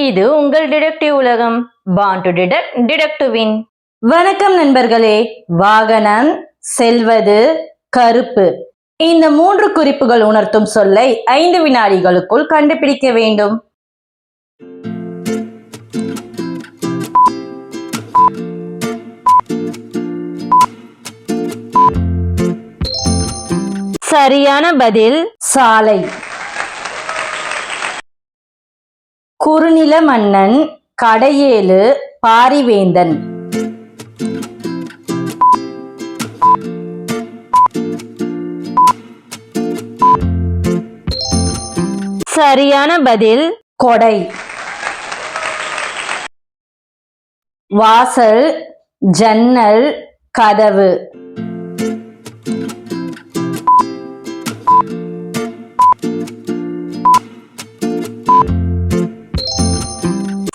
இது உங்கள் டிடெக்டிவ் உலகம். பாண்ட் டு டிடெக்ட் டிடெக்டிவின் வணக்கம் நண்பர்களே. வாகனம் செல்வது கருப்பு. இந்த மூன்று குறிப்புகள் உணர்த்தும் சொல்லை ஐந்து வினாடிகளுக்குள் கண்டுபிடிக்க வேண்டும். சரியான பதில் சாலை. குறுநில மன்னன் கடையேழு பாரிவேந்தன். சரியான பதில் கொடை. வாசல் ஜன்னல் கதவு.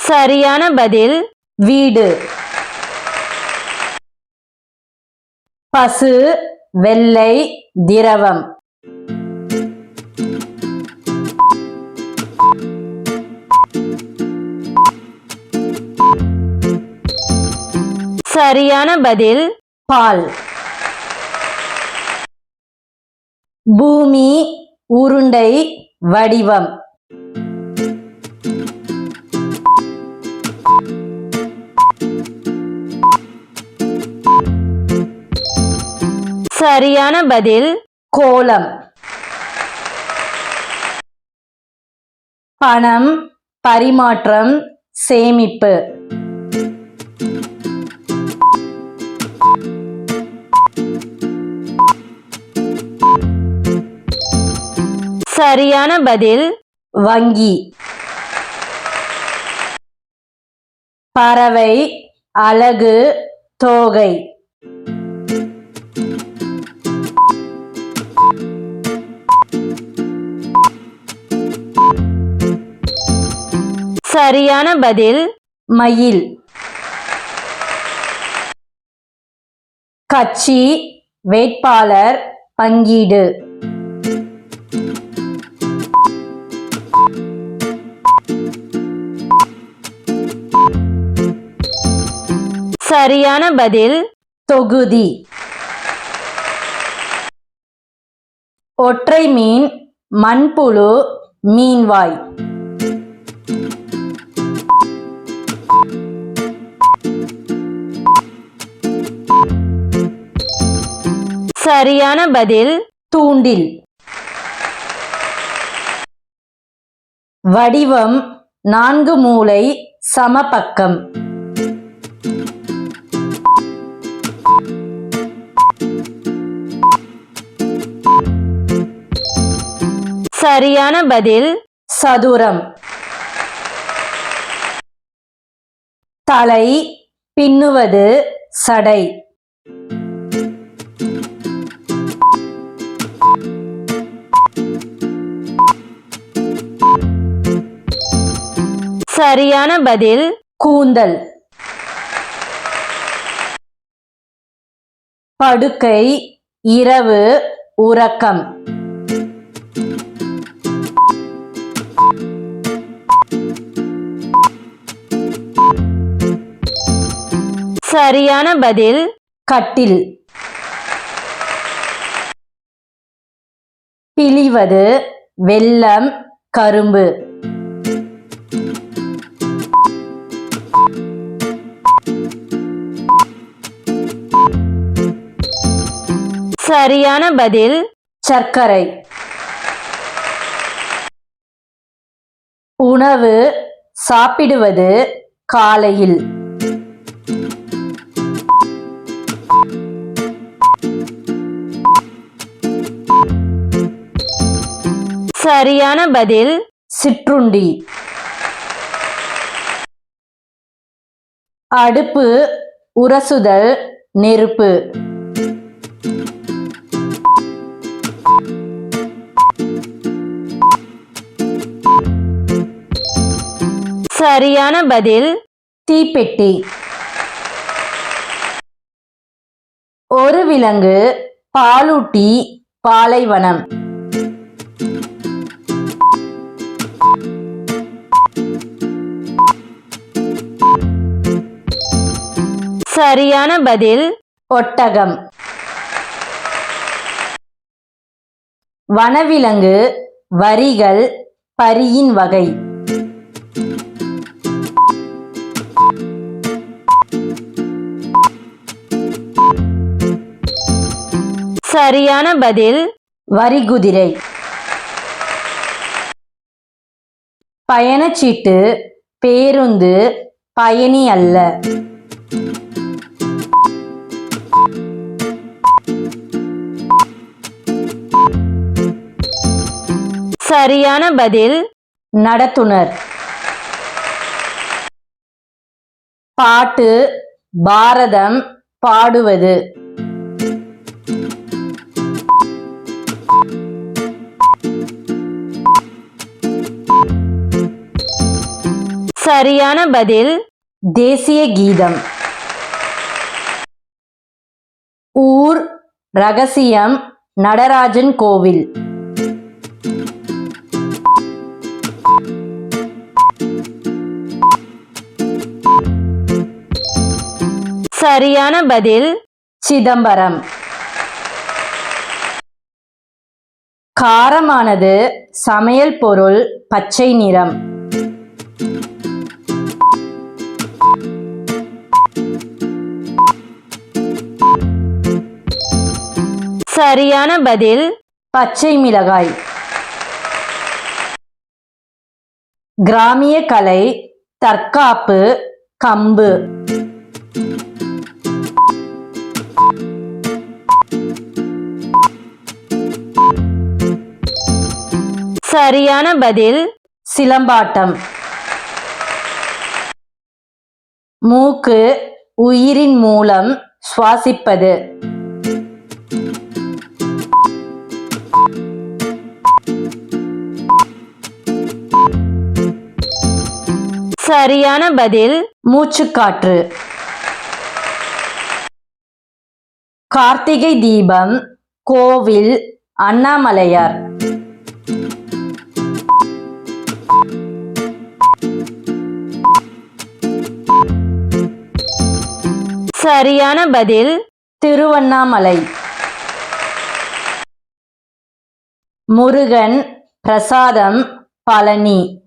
சரியான பதில் வீடு. பசு வெள்ளை திரவம். சரியான பதில் பால். பூமி உருண்டை வடிவம். சரியான பதில் கோலம். பணம் பரிமாற்றம் சேமிப்பு. சரியான பதில் வங்கி. பறவை அழகு தோகை. சரியான பதில் மயில். கட்சி வேட்பாளர் பங்கீடு. சரியான பதில் தொகுதி. ஒற்றை மீன் மண்புழு மீன்வாய். சரியான பதில் தூண்டில். வடிவம் நான்கு மூலை சமபக்கம். சரியான பதில் சதுரம். தலை பின்னுவது சடை. சரியான பதில் கூந்தல். படுக்கை இரவு உறக்கம். சரியான பதில் கட்டில். பிழிவது வெள்ளம் கரும்பு. சரியான பதில் சர்க்கரை. உணவு சாப்பிடுவது காலையில். சரியான பதில் சிற்றுண்டி. அடுப்பு உரசுதல் நெருப்பு. சரியான பதில் தீப்பெட்டி. ஒரு விலங்கு பாலூட்டி பாலைவனம். சரியான பதில் ஒட்டகம். வனவிலங்கு வரிகள் பரியின் வகை. சரியான பதில் வரிகுதிரை பயணச்சீட்டு பேருந்து பயணி அல்ல. சரியான பதில் நடத்துனர். பாட்டு பாரதம் பாடுவது. சரியான பதில் தேசிய கீதம். ஊர் ரகசியம் நடராஜன் கோவில். சரியான பதில் சிதம்பரம். காரமானது சமையல் பொருள் பச்சை நிறம். சரியான பதில் பச்சை மிளகாய். கிராமிய கலை தற்காப்பு கம்பு. சரியான பதில் சிலம்பாட்டம். மூக்கு உயிரின் மூலம் சுவாசிப்பது. சரியான பதில் மூச்சுக்காற்று. கார்த்திகை தீபம் கோவில் அண்ணாமலையார். சரியான பதில் திருவண்ணாமலை. முருகன் பிரசாதம் பழனி.